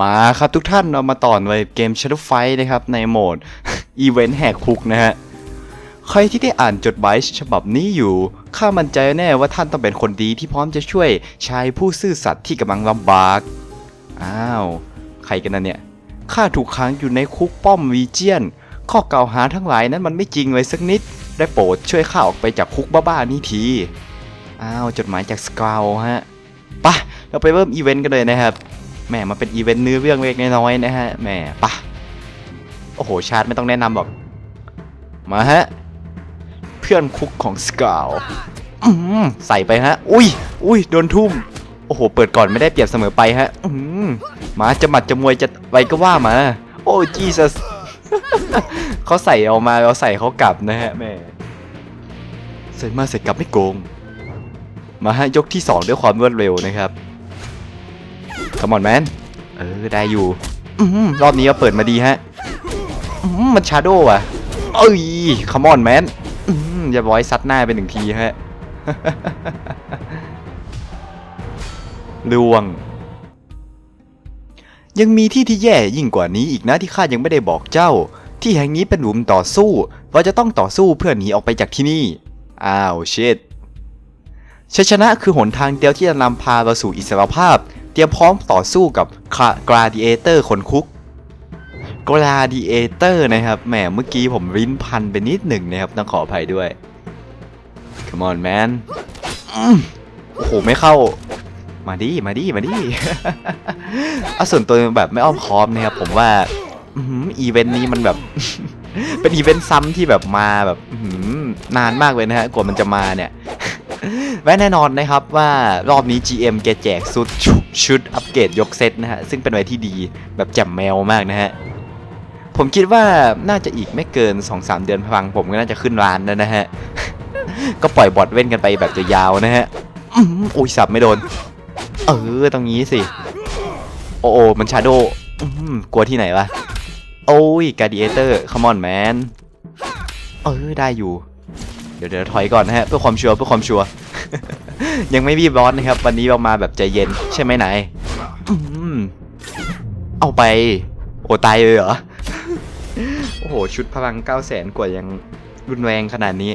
มาครับทุกท่านเรามาต่อในเกม Shadow Fight นะครับในโหมดอีเวนต์แหกคุกนะฮะ ใครที่ได้อ่านจดหมายฉบับนี้อยู่ ข้ามั่นใจแน่ว่าท่านต้องเป็นคนดีที่พร้อมจะช่วยชายผู้ซื่อสัตย์ที่กำลังลำบาก อ้าว ใครกันนะเนี่ย ข้าถูกขังอยู่ในคุกป้อมวีเจียน ข้อกล่าวหาทั้งหลายนั้นมันไม่จริงเลยสักนิด ได้โปรดช่วยข้าออกไปจากคุกบ้าๆนี้ที อ้าวจดหมายจากสกาวฮะไปะเราไปเริ่มอีเวนต์กันเลยนะครับ แหมมันเป็นอีเวนต์เนื้อเรื่องเล็กน้อยๆนะฮะแหมปะโอ้โหชาร์จไม่ต้องแนะนำหรอก มาฮะ เพื่อนคุกของสกาวอืมใส่ไปฮะ อุ้ยอุ้ยโดนทุ่ม โอ้โห เปิดก่อนไม่ได้เปรียบเสมอไปฮะอืมมาจะหมัดจะมวยจะอะไรก็ว่ามา โอ้จีซัสเขาใส่เอามาเราใส่เขากลับนะฮะแม่ใส่มาใส่กลับไม่โกง มาฮะยกที่ 2 ด้วยความรวดเร็วนะครับ ขมอนแมนเออได้อยู่อืมรอบนี้ก็เปิดมาดีฮะอืมมันชาโดว์อะเอ้ยขมอนแมนอืมอย่าร้อยซัดหน้าไปหนึ่งทีฮะลวง ยังมีที่ที่แย่ยิ่งกว่านี้อีกนะที่ข้ายังไม่ได้บอกเจ้า ที่แห่งนี้เป็นหลุมต่อสู้เราจะต้องต่อสู้เพื่อหนีออกไปจากที่นี่ อ้าวเชิดชัยชนะคือหนทางเดียวที่จะนำพาเราสู่อิสรภาพ เตรียมพร้อมต่อสู้กับกราดิเอเตอร์คนคุกกราดิเอเตอร์นะครับแหมเมื่อกี้ผมริ้นพันไปนิดหนึ่งนะครับ ต้องขออภัยด้วย Come on man โอ้โห ไม่เข้า มาดิ มาดิ มาดิเอาส่วนตัวแบบไม่อ้อมค้อมนะครับ ผมว่าอืมอีเวนต์นี้มันแบบ เป็นอีเวนต์ซ้ำที่แบบมาแบบนานมากเลยนะฮะ กว่ามันจะมาเนี่ย และแน่นอนนะครับว่ารอบนี้ GM แกแจกชุดชุดอัปเกรดยกเซตนะฮะ ซึ่งเป็นอะไรที่ดีแบบแจ่มแมวมากนะฮะ ผมคิดว่าน่าจะอีกไม่เกิน 2-3 เดือนพลังผมก็น่าจะขึ้นร้านแล้วนะฮะ ก็ปล่อยบอทเว้นกันไปแบบยาวๆนะฮะอุ้ยสับไม่โดน เออตรงนี้สิ โอ้โอมันชาโดกลัวที่ไหนวะ โอ้ยการดิเอเตอร์คัมอนแมนเออได้อยู่ ดี๋ยวเดี๋ยวถอยก่อนนะฮะเพื่อความชัวร์เพื่อความชัวร์ ยังไม่รีบร้อนนะครับ วันนี้เรามาแบบใจเย็นใช่ไหมไหนเอาไป โอตายเลยเหรอ โอ้โห ชุดพลัง9 0 0แสนกว่ายังรุนแรงขนาดนี้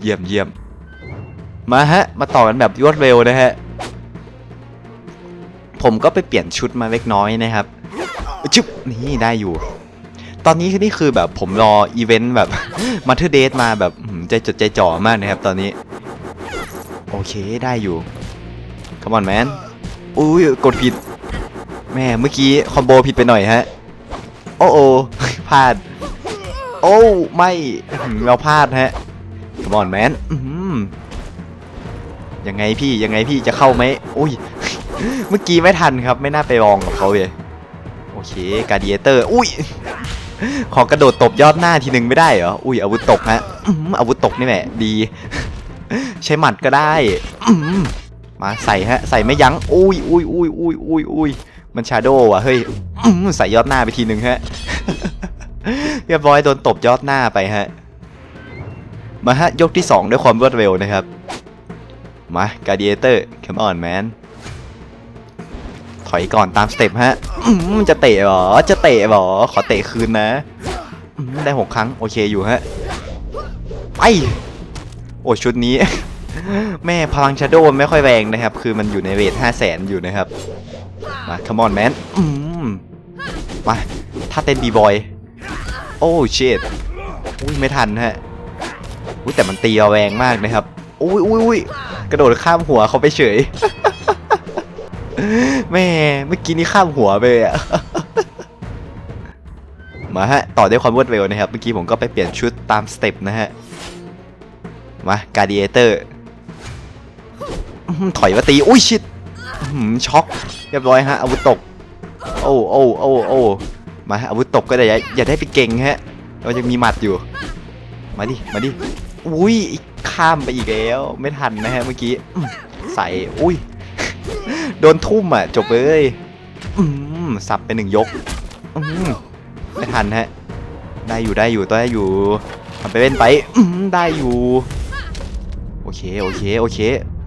เยี่ยมเยี่ยมมาฮะ มาต่อกันแบบรวดเร็วนะฮะ ผมก็ไปเปลี่ยนชุดมาเล็กน้อยนะครับจุ๊บนี่ได้อยู่ ตอนนี้คือนี่คือแบบผมรออีเวนต์แบบมาเธอเดทมาแบบ ใจจดใจจ่อมากนะครับตอนนี้ โอเคได้อยู่ come on man อุ้ยกดผิด แม่เมื่อกี้คอมโบผิดไปหน่อยฮะ โอ้โอพลาด โอ้ไม่เราพลาดฮะ come on man อื้อหือยังไงพี่ยังไงพี่จะเข้าไหมอุ้ยเมื่อกี้ไม่ทันครับ ไม่น่าไปลองกับเขาเลยโอเคการดิเอเตอร์ อุ้ย ขอกระโดดตบยอดหน้าทีหนึ่งไม่ได้เหรอ อุ้ยอาวุธตกฮะอาวุธตกนี่แหละดี ใช้หมัดก็ได้ มาใส่ฮะ ใส่ไม่ยั้ง อุ้ยอุ้ยอุ้ยอุ้ยอุ้ยอุ้ยมันชาโดว์ว่ะ เฮ้ยใส่ยอดหน้าไปทีหนึ่งฮะ เรียบร้อยโดนตบยอดหน้าไปฮะ มาฮะยกที่ 2 ด้วยความรวดเร็วนะครับ มาการดิเอเตอร์ come on man ถอยก่อนตามสเต็ปฮะอื้อหือจะเตะเหรอ จะเตะเหรอ ขอเตะคืนนะ ได้หกครั้ง โอเคอยู่ฮะ ไป โอ้ชุดนี้ แม่พลังชาโดว์ไม่ค่อยแรงนะครับ คือมันอยู่ในเวท5 0 0แสนอยู่นะครับ มา come on man อืมา ถ้าเต้นบีบอย โอ้เชดอุ้ยไม่ทันฮะ อุ้ยแต่มันตีเอาแรงมากนะครับ อุ้ยอุ้ยอุ้ยกระโดดข้ามหัวเขาไปเฉย แม่เมื่อกี้นี้ข้ามหัวไปเลยอะมาฮะ ต่อด้วยความรวดเร็วนะครับ เมื่อกี้ผมก็ไปเปลี่ยนชุดตามสเต็ปนะฮะ มาการดิเอเตอร์ถอยมาตี อุ้ยชิดช็อก เรียบร้อยฮะอาวุธตก โอ้โอ้โอ้โอ้มาฮะอาวุธตกก็ได้อย่าอย่าได้ไปเก่งฮะ เรายังมีหมัดอยู่ มาดิ มาดิ อุ้ยข้ามไปอีกแล้ว ไม่ทันนะฮะเมื่อกี้ ใส่ อุ้ย โดนทุ่มอะ จบเลยอืมสับไปหนึ่งยกอืมไม่ทันฮะ ได้อยู่ได้อยู่ต้องได้อยู่ทำไปเล่นไปอืมได้อยู่ โอเคโอเคโอเค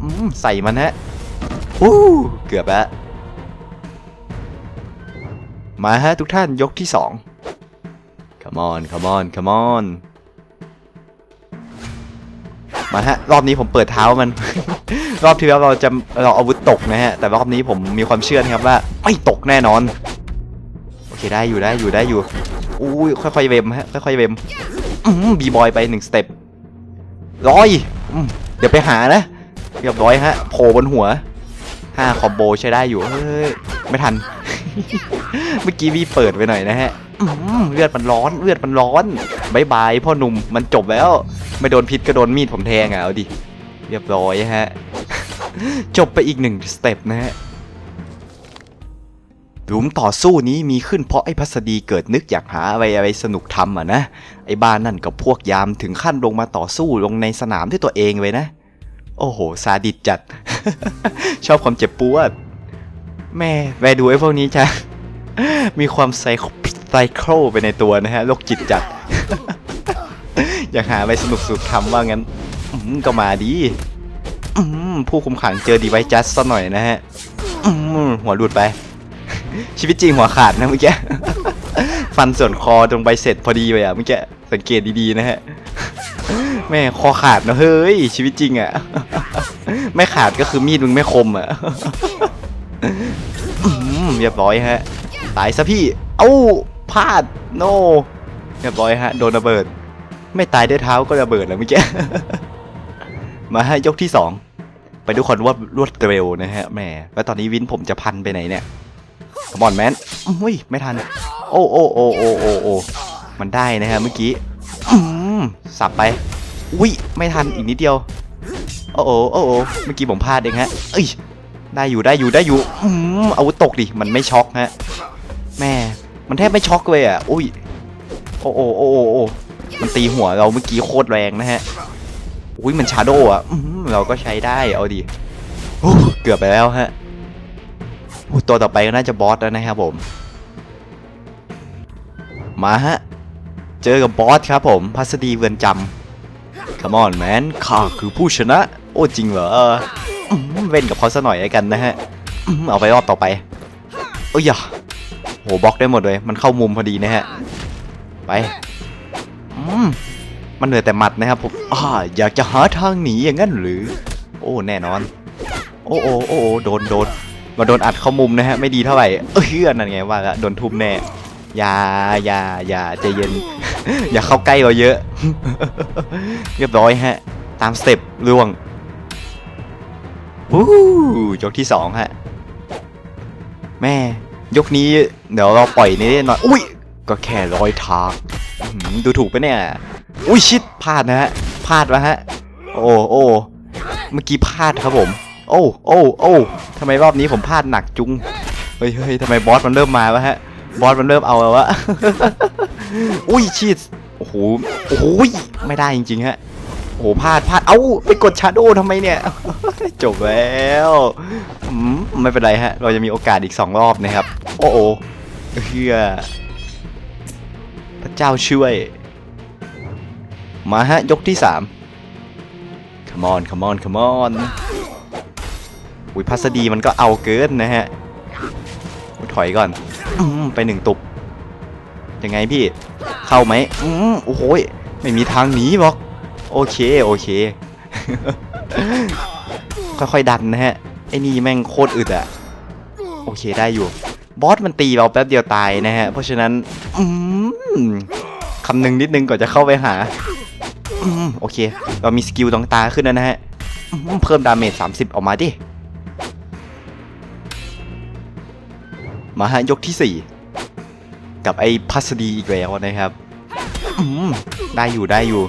อืมใส่มันฮะอู้เกือบแล้วมาฮะทุกท่านยกที่สอง come on come on come on มาฮะรอบนี้ผมเปิดเท้ามัน รอบที่แล้วเราจะเราอาวุธตกนะฮะแต่รอบนี้ผมมีความเชื่อนะครับว่าไม่ตกแน่นอน โอเคได้อยู่ได้อยู่ได้อยู่อุ้ยค่อยๆเวมฮะค่อยๆเวมบีบอยไปหนึ่งสเต็ปร้อยเดี๋ยวไปหานะเรียบร้อยฮะโผล่บนหัวห้าคอมโบใช้ได้อยู่เฮ้ยไม่ทัน เมื่อกี้วีเปิดไปหน่อยนะฮะเลือดมันร้อนเลือดมันร้อนบายบายพ่อหนุ่มมันจบแล้ว ไม่โดนพิษก็โดนมีดผมแทงอะเอาดิเรียบร้อยฮะ จบไปอีกหนึ่งสเต็ปนะฮะหลุมต่อสู้นี้มีขึ้นเพราะไอ้พัสดีเกิดนึกอยากหาอะไรอะไรสนุกทำอะนะไอ้บ้านนั่นกับพวกยามถึงขั้นลงมาต่อสู้ลงในสนามด้วยตัวเองเลยนะ โอ้โหซาดิสจัด ชอบความเจ็บปวด แม่แวดูไอ้พวกนี้จ้ะมีความไซโคไซโครไปในตัวนะฮะโรคจิตจัด อยากหาอะไรสนุกสุดทำว่างั้นก็มาดีผู้คุมขังเจอดีไวจัสซะหน่อยนะฮะหัวหลุดไป ชีวิตจริงหัวขาดนะเมื่อกี้ฟันส่วนคอตรงใบเสร็จพอดีเลยอะเมื่อกี้สังเกตดีๆนะฮะแม่คอขาดนะเฮ้ยชีวิตจริงอะ ไม่ขาดก็คือมีดมึงไม่คมอะ เรียบร้อยฮะ ตายซะพี่ เอ้าพลาด โน เรียบร้อยฮะ โดนระเบิด ไม่ตายด้วยเท้าก็ระเบิดแล้วเมื่อกี้ มาให้ยกที่สองไปดูคนว่ารวดเร็วนะฮะแหมแล้วตอนนี้วินผมจะพันไปไหนเนี่ยขมอนแมนอุ้ยไม่ทัน โอ้โอ้โอ้โอ้โอ้โอ้มันได้นะฮะเมื่อกี้อืมสับไป อุ้ยไม่ทันอีกนิดเดียว โอ้โอ้โอ้โอ้เมื่อกี้ผมพลาดเองฮะเอ้ย ได้อยู่ได้อยู่ได้อยู่อืมอาวุธตกดิมันไม่ช็อกฮะแม่มันแทบไม่ช็อกเลยอะอุ้ยโอ้โอ้โอ้โอ้มันตีหัวเราเมื่อกี้โคตรแรงนะฮะอุ้ยมันชาโดอะอืมเราก็ใช้ได้เอาดิเกือบไปแล้วฮะตัวต่อไปก็น่าจะบอสแล้วนะครับผม มาฮะ เจอกับบอสครับผม พัสดีเวือนจำ Come on man ข้าคือผู้ชนะ โอ้จริงเหรอ เว้นกับเขาซะหน่อยแล้วกันนะฮะเอาไปรอบต่อไปเอ้ยอย่าโหบล็อกได้หมดเลย มันเข้ามุมพอดีนะฮะ ไปมมันเหนื่อยแต่หมัดนะครับผมอ่าอยากจะหาทางหนีอย่างนั้นหรือ โอ้แน่นอน โอ้โอ้โอ้โดนโดนมาโดนอัดเข้ามุมนะฮะ ไม่ดีเท่าไหร่เอ้ยนั่นไงว่าละโดนทุ่มแน่อย่าอย่าอย่าใจเย็น อย่าเข้าใกล้เราเยอะ เรียบร้อยฮะ ตามสเต็ปล่วง วู้ยกที่สองฮะ แม่ ยกนี้ เดี๋ยวเราปล่อยนี่หน่อย อุ้ย ก็แค่ร้อยทางดูถูกปะเนี่ย อุ้ยชิดพลาดนะฮะ พลาดวะฮะ โอ้โอ้เมื่อกี้พลาดครับผม โอ้โอ้โอ้ทำไมรอบนี้ผมพลาดหนักจุง เฮ้ยเฮ้ยทำไมบอสมันเริ่มมาวะฮะ บอสมันเริ่มเอาแล้ววะ อุ้ยชิดโอ้โห โอ้โหยไม่ได้จริงๆฮะ โอ้โหพลาดพลาด เอ้าไปกดชาโดทำไมเนี่ย จบแล้วไม่เป็นไรฮะ เราจะมีโอกาสอีกสองรอบนะครับ โอ้โหเฮียพระเจ้าช่วย มาฮะ ยกที่สาม come on come on come on อุ้ยพัสดีมันก็เอาเกินนะฮะถอยก่อนอไปหนึ่งตุบยังไงพี่ เข้าไหมอืมโอ้โหยไม่มีทางหนีบอก โอเค โอเค ค่อยๆดันนะฮะไอ้นี่แม่งโคตรอึดอะโอเคได้อยู่ บอสมันตีเราแป๊บเดียวตายนะฮะ เพราะฉะนั้นอืมคำหนึ่งนิดนึงก่อนจะเข้าไปหาอืมโอเค เรามีสกิลดวงตาขึ้นแล้วนะฮะ เพิ่มดาเมจ30 ออกมาดิ มาฮะ ยกที่ 4 กับไอ้พัสดีอีกแล้วนะครับอืมได้อยู่ได้อยู่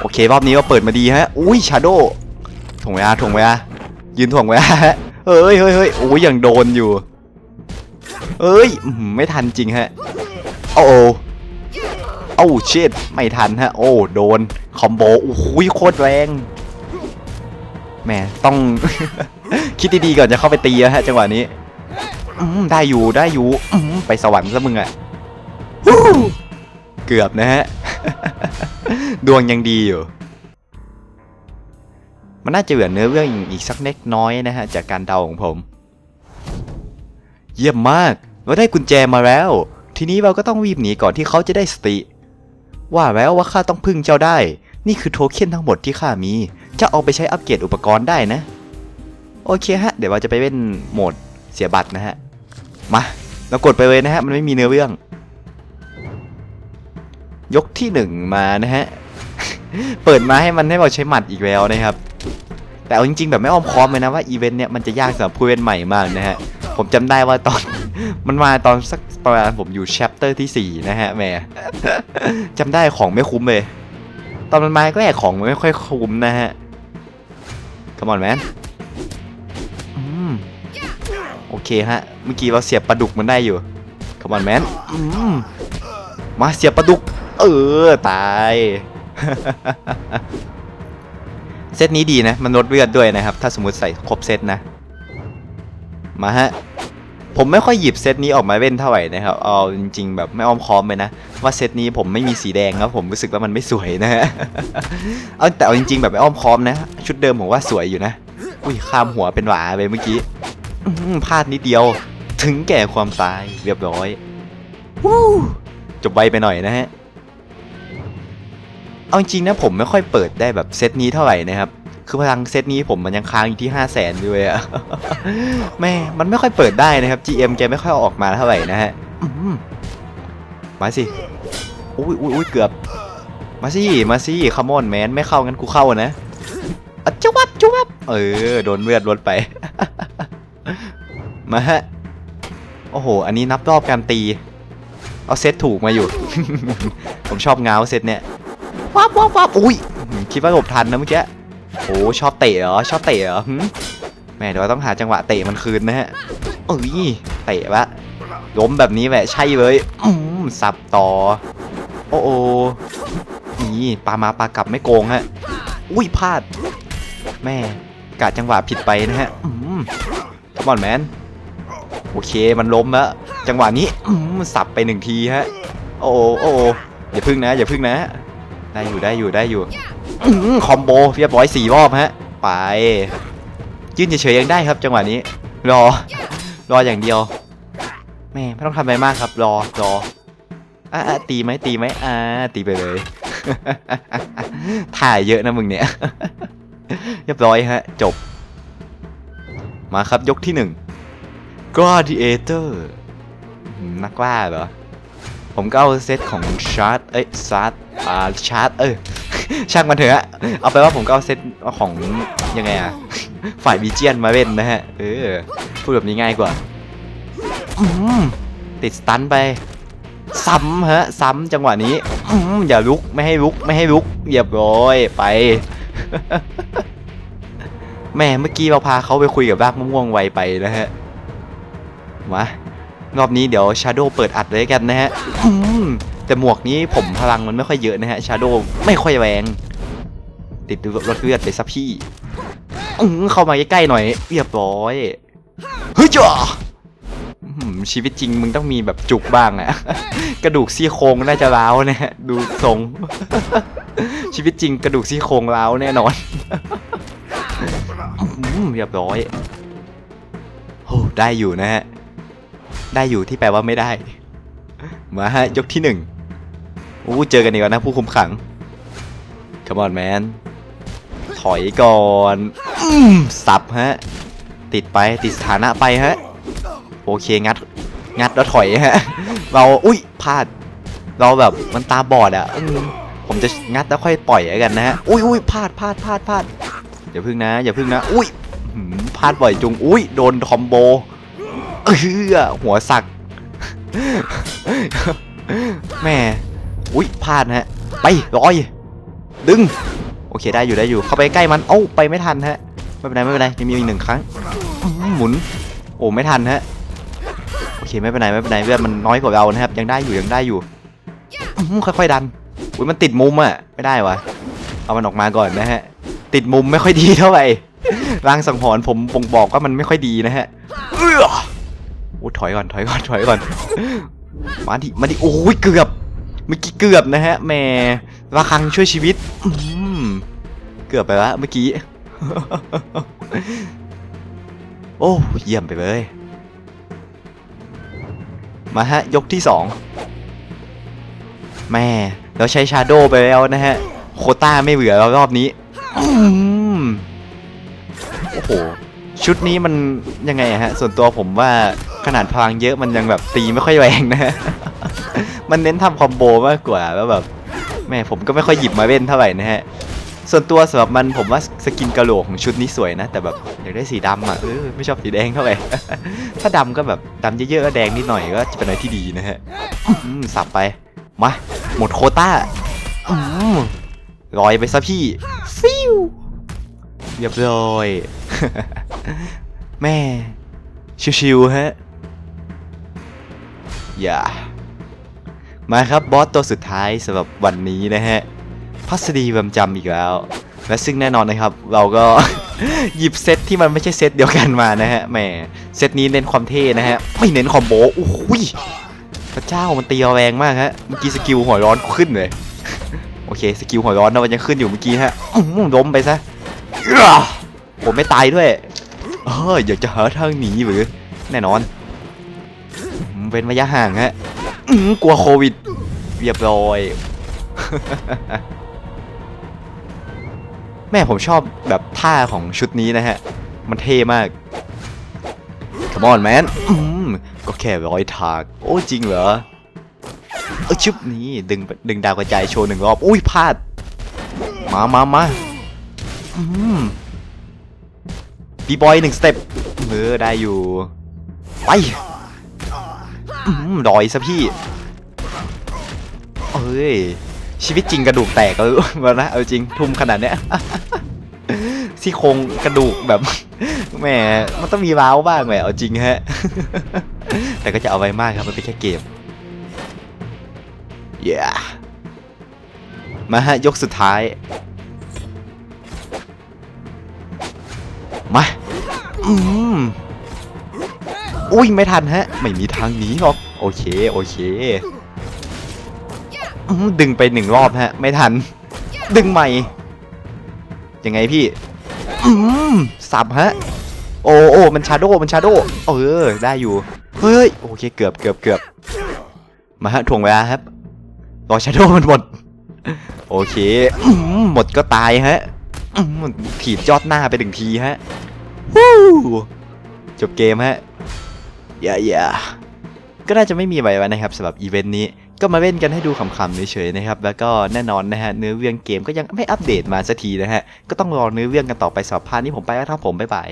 โอเค รอบนี้ก็เปิดมาดีฮะ อุ้ยชาโด ถ่วงเวลาถ่วงเวลายืนถ่วงเวลาฮะเฮ้ยเฮ้ยเฮ้ยโอ้ยยังโดนอยู่เอ้ยอื้อหือไม่ทันจริงฮะโอ้โอโอ้ชิดไม่ทันฮะ โอ้โดน คอมโบโอ้โหโคตรแรงแหมต้อง คิดดีๆก่อนจะเข้าไปตีอะฮะจังหวะนี้อืมได้อยู่ได้อยู่อืมไปสวรรค์ซะมึงอะฮู้เกือบนะฮะ ดวงยังดีอยู่ มันน่าจะเหลือเนื้อเรื่องอีกสักเล็กน้อยนะฮะจากการเดาของผม เยี่ยมมาก เราได้กุญแจมาแล้ว ทีนี้เราก็ต้องรีบหนีก่อนที่เขาจะได้สติ ว่าแล้วว่าข้าต้องพึ่งเจ้าได้ นี่คือโทเค็นทั้งหมดที่ข้ามี จะเอาไปใช้อัปเกรดอุปกรณ์ได้นะ โอเคฮะ เดี๋ยวเราจะไปเล่นโหมดเสียบัตรนะฮะ มา เรากดไปเลยนะฮะ มันไม่มีเนื้อเรื่อง ยกที่หนึ่งมานะฮะ เปิดมาให้มันให้เราใช้หมัดอีกแล้วนะครับ แต่เอาจริงๆแบบไม่อ้อมค้อมเลยนะว่าอีเวนต์เนี่ยมันจะยากสำหรับผู้เล่นใหม่มากนะฮะ ผมจำได้ว่าตอนมันมาตอนสักประมาณผมอยู่ chapter ที่ 4 นะฮะแม่จำได้ของไม่คุ้มเลย ตอนมันมาก็แอบของมันไม่ค่อยคุ้มนะฮะ come on man อืมโอเคฮะ เมื่อกี้เราเสียบปลาดุกมันได้อยู่ come on man อืมมาเสียบปลาดุก เออ ตาย เซตนี้ดีนะ มันลดเลือดด้วยนะครับ ถ้าสมมติใส่ครบเซตนะ มาฮะ ผมไม่ค่อยหยิบเซตนี้ออกมาเล่นเท่าไหร่นะครับ เอาจริงๆแบบไม่อ้อมค้อมเลยนะ ว่าเซตนี้ผมไม่มีสีแดงครับผมรู้สึกว่ามันไม่สวยนะฮะ เอาแต่เอาจริงๆแบบไม่อ้อมค้อมนะ ชุดเดิมผมว่าสวยอยู่นะ อุ้ยข้ามหัวเป็นหวาไปเมื่อกี้พลาดนิดเดียว ถึงแก่ความตายเรียบร้อย วู้จบไวไปหน่อยนะฮะ เอาจริงนะผมไม่ค่อยเปิดได้แบบเซตนี้เท่าไหร่นะครับ คือพลังเซตนี้ผมมันยังค้างอยู่ที่ 5 0 0แสนด้วยอะแม่มันไม่ค่อยเปิดได้นะครับ GM แกไม่ค่อยออกมาเท่าไหร่นะฮะมาสิอุ้ยอุ้ยอุ้ยเกือบ มาสิมาสิคามอนแมนไม่เข้างั้นกูเข้านะอะจุบับจุบับเออโดนเลือดลดไป มาฮะโอ้โห อันนี้นับรอบการตี เอาเซตถูกมาอยู่ ผมชอบเงาเซตเนี่ย วับวับวับอุ้ยคิดว่าหลบทันนะเมื่อกี้โอ้ชอบเตะเหรอชอบเตะเหรอหแม่เดี๋ยวต้องหาจังหวะเตะมันคืนนะฮะเอ้ยเตะวะล้มแบบนี้แหละใช่เลยอืมสับต่อ โอ้โอนี่ปลามาปลากลับไม่โกงฮะ อุ้ยพลาด แม่กะจังหวะผิดไปนะฮะอืมคอมอนแมน โอเคมันล้มแล้วจังหวะนี้อืมสับไปหนึ่งทีฮะโอ้โอโอ้โออย่าพึ่งนะ อย่าพึ่งนะ ได้อยู่ได้อยู่ได้อยู่คอมโบเรียบร้อยสี่รอบฮะ ไป ยื่นเฉยๆยังได้ครับ จังหวะนี้ รอ รออย่างเดียวแม่ไม่ต้องทำอะไรมากครับ รอรออะตีไหมตีไหมอ่าตีไปเลย ถ่ายเยอะนะมึงเนี่ย เรียบร้อยฮะ จบ มาครับยกที่หนึ่ง Gladiator อืมนักล่าเหรอ ผมก็เอาเซตของชาร์ตเอ้ยชาร์ตอ่าชาร์ตเออช่างมันเถอะเอาไปว่าผมก็เอาเซตของยังไงอะฝ่ายบีเจียนมาเล่นนะฮะเออพูดแบบนี้ง่ายกว่าติดสตันไปซ้ำฮะซ้ำจังหวะนี้อย่าลุกไม่ให้ลุกไม่ให้ลุกเรียบร้อยไปแม่เมื่อกี้เราพาเขาไปคุยกับรากมะม่วงไวไปนะฮะมา รอบนี้เดี๋ยวชาโดเปิดอัดเลยกันนะฮะแต่หมวกนี้ผมพลังมันไม่ค่อยเยอะนะฮะชาโดไม่ค่อยแรงติดรถเลือดไปซะพี่เข้ามาใกล้ๆหน่อยเรียบร้อยเฮ้ยจ้าชีวิตจริงมึงต้องมีแบบจุกบ้างอะกระดูกซี่โครงน่าจะร้าวนะฮะดูทรง ชีวิตจริงกระดูกซี่โครงร้าวแน่นอนเรียบร้อยโอ้ได้อยู่นะฮะ ได้อยู่ที่แปลว่าไม่ได้ มาฮะยกที่หนึ่งอู้เจอกันอีกแล้วนะผู้คุมขัง Come on man ถอยก่อนอืมสับฮะ ติดไปติดสถานะไปฮะ โอเคงัด งัดแล้วถอยฮะ เราอุ้ยพลาด เราแบบมันตาบอดอะผมจะงัดแล้วค่อยปล่อยกันนะฮะ อุ้ยอุ้ยพลาดพลาดพลาดพลาดอย่าพึ่งนะ อย่าพึ่งนะ อุ้ยพลาดบ่อยจุง อุ้ยโดนคอมโบ เออหัวสักแม่อุ้ยพลาดฮะไปลอย ดึง โอเคได้อยู่ได้อยู่ เข้าไปใกล้มัน เอ้าไปไม่ทันฮะไม่เป็นไรไม่เป็นไรยังมีอีกหนึ่งครั้งหมุน โอ้ไม่ทันฮะโอเคไม่เป็นไรไม่เป็นไรเลือดมันน้อยกว่าเรานะครับ ยังได้อยู่ยังได้อยู่ค่อยๆดันอุ้ยมันติดมุมอะไม่ได้วะเอามันออกมาก่อนนะฮะ ติดมุมไม่ค่อยดีเท่าไหร่รางสังหรณ์ผมบ่งบอกว่ามันไม่ค่อยดีนะฮะ โอ้ถอยก่อนถอยก่อนถอยก่อน มาดิมาดิโอ้ยเกือบเมื่อกี้เกือบนะฮะแหม่ระคังช่วยชีวิตอืมเกือบไปแล้วเมื่อกี้ โอ้เยี่ยมไปเลย มาฮะ ยกที่สองแม่เราใช้ชาโดไปแล้วนะฮะ โคต้าไม่เบื่อเรารอบนี้อืมโอ้โห ชุดนี้มันยังไงฮะ ส่วนตัวผมว่า ขนาดพลังเยอะมันยังแบบตีไม่ค่อยแรงนะ มันเน้นทำคอมโบมากกว่าแล้วแบบแม่ผมก็ไม่ค่อยหยิบมาเล่นเท่าไหร่นะฮะ ส่วนตัวสำหรับมันผมว่าสกินกระโหลกของชุดนี้สวยนะ แต่แบบอยากได้สีดำอะเออไม่ชอบสีแดงเท่าไหร่ ถ้าดำก็แบบดำเยอะๆก็แดงนิดหน่อยก็จะเป็นอะไรที่ดีนะฮะอืมสับไป มา หมดโคต้าอืมลอยไปซะพี่ ฟิวเรียบร้อย แม่ ชิวๆฮะ อย่ามาครับบอสตัวสุดท้ายสำหรับวันนี้นะฮะพัสดีบำจำอีกแล้ว และซึ่งแน่นอนนะครับ เราก็ หยิบเซตที่มันไม่ใช่เซตเดียวกันมานะฮะแหมเซตนี้เน้นความเท่นะฮะไม่เน้นคอมโบโอ้โหยพระเจ้ามันตีแรงมากฮะเมื่อกี้สกิลหัวร้อนขึ้นเลยโอเคสกิลหัวร้อนนะมันยังขึ้นอยู่เมื่อกี้ฮะล้มไปซะผมไม่ตายด้วยเอออยากจะหาทางหนีหรือแน่นอน เป็นระยะห่างฮะกลัวโควิดเรียบร้อย แม่ผมชอบแบบท่าของชุดนี้นะฮะ มันเท่มาก Come on man ก็แค่ร้อยถาก โอ้จริงเหรอ เออชุบนี้ดึงดึงดาวกระจายโชว์หนึ่งรอบ อุ้ยพลาด มามามาบีบอยหนึ่งสเต็ปเออได้อยู่ ไป ดอยซะพี่ เอ้ย ชีวิตจริงกระดูกแตกเลยมานะ เอาจริงทุ่มขนาดเนี้ยซี่โครงกระดูกแบบแหมมันต้องมีร้าวบ้างแหมเอาจริงฮะ แต่ก็จะเอาไว้มากครับ มันเป็นแค่เกม yeah มาฮะ ยกสุดท้าย มา อืม อุ้ยไม่ทันฮะ ไม่มีทางหนีหรอกโอเคโอเคดึงไปหนึ่งรอบฮะ ไม่ทัน ดึงใหม่ยังไงพี่อืมสับฮะ โอ้โอ้มันชาโดมันชาโดเออ ได้อยู่ เฮ้ย โอเค เกือบเกือบเกือบมาฮะถ่วงเวลาครับ รอชาโดมันหมด โอเคหมดก็ตายฮะถีบยอดหน้าไปหนึ่งทีฮะจบเกมฮะ อย่าอย่าก็น่าจะไม่มีอะไว้วนะครับสำหรับอีเวนต์นี้ก็มาเล่นกันให้ดูขำๆเฉยๆนะครับแล้วก็แน่นอนนะฮะเนื้อเรื่องเกมก็ยังไม่อัปเดตมาสักทีนะฮะก็ต้องรอเนื้อเรื่องกันต่อไปสอบพานนี้ผมไปแล้วครับผมบ๊ายบาย